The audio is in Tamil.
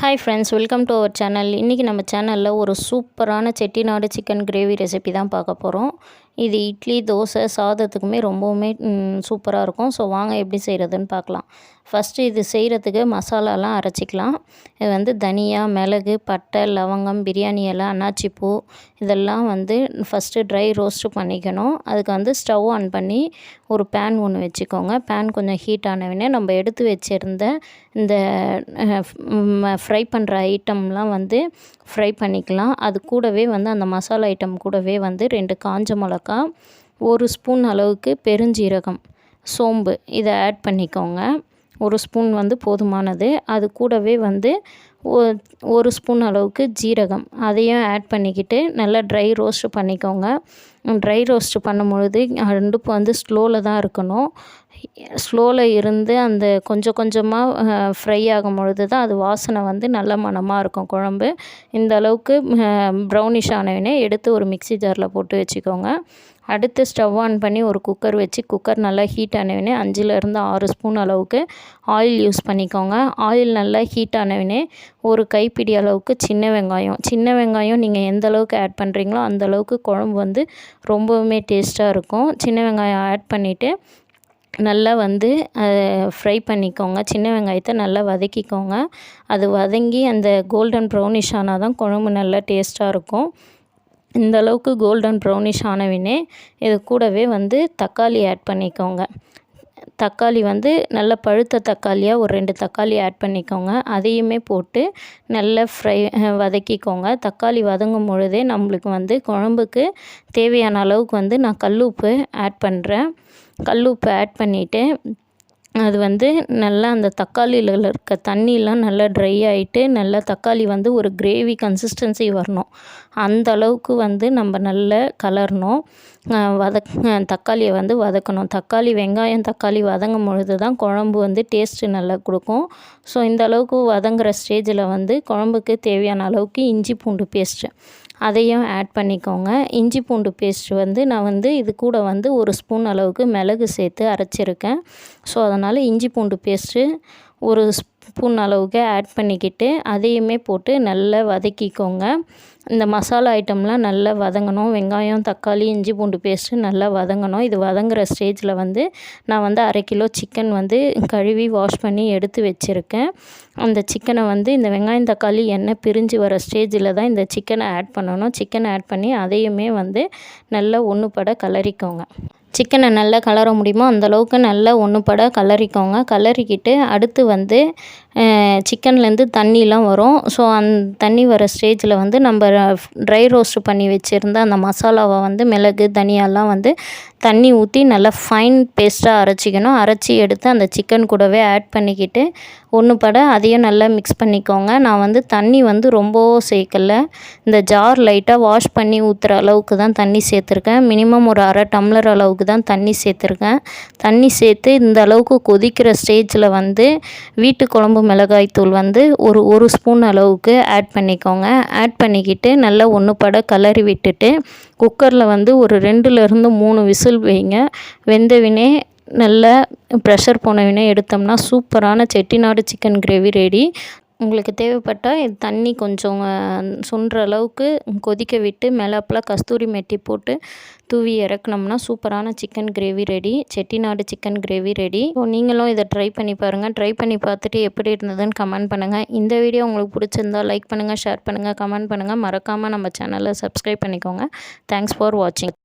Hi friends welcome to our channel இன்றைக்கி நம்ம சேனலில் ஒரு சூப்பரான செட்டிநாடு சிக்கன் கிரேவி ரெசிபி தான் பார்க்க போகிறோம் இது இட்லி தோசை சாதத்துக்குமே ரொம்பவுமே சூப்பராக இருக்கும். ஸோ வாங்க எப்படி செய்கிறதுன்னு பார்க்கலாம். ஃபஸ்ட்டு இது செய்கிறதுக்கு மசாலாலாம் அரைச்சிக்கலாம். இது வந்து தனியா மிளகு பட்டை லவங்கம் பிரியாணி இலை அன்னாச்சிப்பூ இதெல்லாம் வந்து ஃபஸ்ட்டு ட்ரை ரோஸ்ட்டு பண்ணிக்கணும். அதுக்கு வந்து ஸ்டவ் ஆன் பண்ணி ஒரு பேன் ஒன்று வச்சுக்கோங்க. பேன் கொஞ்சம் ஹீட் ஆனவுடனே நம்ம எடுத்து வச்சுருந்த இந்த ஃப்ரை பண்ணுற ஐட்டம்லாம் வந்து ஃப்ரை பண்ணிக்கலாம். அது கூடவே வந்து அந்த மசாலா ஐட்டம் கூடவே வந்து ரெண்டு காஞ்ச மிளகா ஒரு ஸ்பூன் அளவுக்கு பெருஞ்சீரகம் சோம்பு இதை ஆட் பண்ணிக்கோங்க. ஒரு ஸ்பூன் வந்து போதுமானது. அது கூடவே வந்து ஒரு ஸ்பூன் அளவுக்கு ஜீரகம். அதையும் ஆட் பண்ணிக்கிட்டு நல்லா ட்ரை ரோஸ்ட் பண்ணிக்கோங்க. ட்ரை ரோஸ்ட் பண்ணும்பொழுது அடுப்பு வந்து ஸ்லோவில் தான் இருக்கணும். ஸ்லோவில் இருந்து அந்த கொஞ்சம் கொஞ்சமாக ஃப்ரை ஆகும் பொழுது தான் அது வாசனை வந்து நல்ல மணமாக இருக்கும் குழம்பு. இந்த அளவுக்கு ப்ரௌனிஷ் ஆனவனே எடுத்து ஒரு மிக்சி ஜாரில் போட்டு வச்சுக்கோங்க. அடுத்து ஸ்டவ் ஆன் பண்ணி ஒரு குக்கர் வச்சு குக்கர் நல்லா ஹீட் ஆனவுடனே அஞ்சுலேருந்து ஆறு ஸ்பூன் அளவுக்கு ஆயில் யூஸ் பண்ணிக்கோங்க. ஆயில் நல்லா ஹீட் ஆனவுடனே ஒரு கைப்பிடி அளவுக்கு சின்ன வெங்காயம். சின்ன வெங்காயம் நீங்கள் எந்த அளவுக்கு ஆட் பண்ணுறீங்களோ அந்த அளவுக்கு குழம்பு வந்து ரொம்பவுமே டேஸ்ட்டாக இருக்கும். சின்ன வெங்காயம் ஆட் பண்ணிவிட்டு நல்லா வந்து ஃப்ரை பண்ணிக்கோங்க. சின்ன வெங்காயத்தை நல்லா வதக்கிக்கோங்க. அது வதங்கி அந்த கோல்டன் ப்ரௌனிஷ் ஆனால் தான் குழம்பு நல்லா டேஸ்ட்டாக இருக்கும். இந்த அளவுக்கு கோல்டன் ப்ரௌனிஷ் ஆனவினே இது கூடவே வந்து தக்காளி ஆட் பண்ணிக்கோங்க. தக்காளி வந்து நல்ல பழுத்த தக்காளியாக ஒரு ரெண்டு தக்காளி ஆட் பண்ணிக்கோங்க. அதையுமே போட்டு நல்லா ஃப்ரை வதக்கிக்கோங்க. தக்காளி வதங்கும் பொழுதே நம்மளுக்கு வந்து குழம்புக்கு தேவையான அளவுக்கு வந்து நான் கல் உப்பு ஆட் பண்ணுறேன் கல் உப்பு ஆட் பண்ணிவிட்டு அது வந்து நல்லா அந்த தக்காளியில் இருக்க தண்ணியெலாம் நல்லா ட்ரை ஆகிட்டு நல்லா தக்காளி வந்து ஒரு கிரேவி கன்சிஸ்டன்சி வரணும். அந்த அளவுக்கு வந்து நம்ம நல்லா கலரணும். வதக் தக்காளியை வந்து வதக்கணும். தக்காளி வெங்காயம் தக்காளி வதங்கும் பொழுது தான் குழம்பு வந்து டேஸ்ட்டு நல்லா கொடுக்கும். ஸோ இந்த அளவுக்கு வதங்குற ஸ்டேஜில் வந்து குழம்புக்கு தேவையான அளவுக்கு இஞ்சி பூண்டு பேஸ்ட்டு அதையும் ஆட் பண்ணிக்கோங்க. இஞ்சி பூண்டு பேஸ்ட் வந்து நான் வந்து இது கூட வந்து ஒரு ஸ்பூன் அளவுக்கு மிளகு சேர்த்து அரைச்சிருக்கேன். ஸோ அதனால் இஞ்சி பூண்டு பேஸ்ட்டு ஒரு ஸ்பூன் அளவுக்கு ஆட் பண்ணிக்கிட்டு அதையுமே போட்டு நல்லா வதக்கிக்கோங்க. இந்த மசாலா ஐட்டம்லாம் நல்லா வதங்கணும். வெங்காயம் தக்காளி இஞ்சி பூண்டு பேஸ்ட்டு நல்லா வதங்கணும். இது வதங்குற ஸ்டேஜில் வந்து நான் வந்து அரை கிலோ சிக்கன் வந்து கழுவி வாஷ் பண்ணி எடுத்து வச்சுருக்கேன். அந்த சிக்கனை வந்து இந்த வெங்காயம் தக்காளி எண்ணெய் பிரிஞ்சு வர ஸ்டேஜில் தான் இந்த சிக்கனை ஆட் பண்ணணும். சிக்கனை ஆட் பண்ணி அதையுமே வந்து நல்லா ஒன்று பட கலரிக்கோங்க. சிக்கனை நல்லா கலர முடியுமோ அந்தளவுக்கு நல்லா ஒன்றுப்பட கலரிக்கோங்க. கலரிக்கிட்டு அடுத்து வந்து சிக்கன்லேருந்து தண்ணிலாம் வரும். ஸோ அந் தண்ணி வர ஸ்டேஜில் வந்து நம்ம ட்ரை ரோஸ்ட் பண்ணி வச்சுருந்த அந்த மசாலாவை வந்து மிளகு தனியாலாம் வந்து தண்ணி ஊற்றி நல்லா ஃபைன் பேஸ்ட்டாக அரைச்சிக்கணும். அரைச்சி எடுத்து அந்த சிக்கன் கூடவே ஆட் பண்ணிக்கிட்டு ஒன்று பட அதையும் நல்லா மிக்ஸ் பண்ணிக்கோங்க. நான் வந்து தண்ணி வந்து ரொம்ப சேர்க்கல. இந்த ஜார் லைட்டாக வாஷ் பண்ணி ஊற்றுற அளவுக்கு தான் தண்ணி சேர்த்துருக்கேன். மினிமம் ஒரு அரை டம்ளர் அளவுக்கு தான் தண்ணி சேர்த்துருக்கேன். தண்ணி சேர்த்து இந்த அளவுக்கு கொதிக்கிற ஸ்டேஜில் வந்து வீட்டு குழம்பு மிளகாய் தூள் வந்து ஒரு ஒரு ஸ்பூன் அளவுக்கு ஆட் பண்ணிக்கோங்க. ஆட் பண்ணிக்கிட்டு நல்லா ஒன்று பட கலரி விட்டுட்டு குக்கரில் வந்து ஒரு ரெண்டுலேருந்து மூணு விசில் வைங்க. வெந்தவினே நல்ல ப்ரெஷர் போனவினே எடுத்தோம்னா சூப்பரான செட்டிநாடு சிக்கன் கிரேவி ரெடி உங்களுக்கு தேவைப்பட்டால் இது தண்ணி கொஞ்சம் சுன்ற அளவுக்கு கொதிக்க விட்டு மேலாப்பில் கஸ்தூரி மெட்டி போட்டு தூவி இறக்குனோம்னா சூப்பரான chicken gravy ready Chettinad chicken gravy ready so நீங்களும் இதை ட்ரை பண்ணி பாருங்கள் ட்ரை பண்ணி பார்த்துட்டு எப்படி இருந்ததுன்னு கமெண்ட் பண்ணுங்கள் இந்த வீடியோ உங்களுக்கு பிடிச்சிருந்தா லைக் பண்ணுங்கள் ஷேர் பண்ணுங்கள் கமெண்ட் பண்ணுங்கள் மறக்காமல் நம்ம சேனலை சப்ஸ்கிரைப் பண்ணிக்கோங்க. தேங்க்ஸ் ஃபார் வாட்சிங்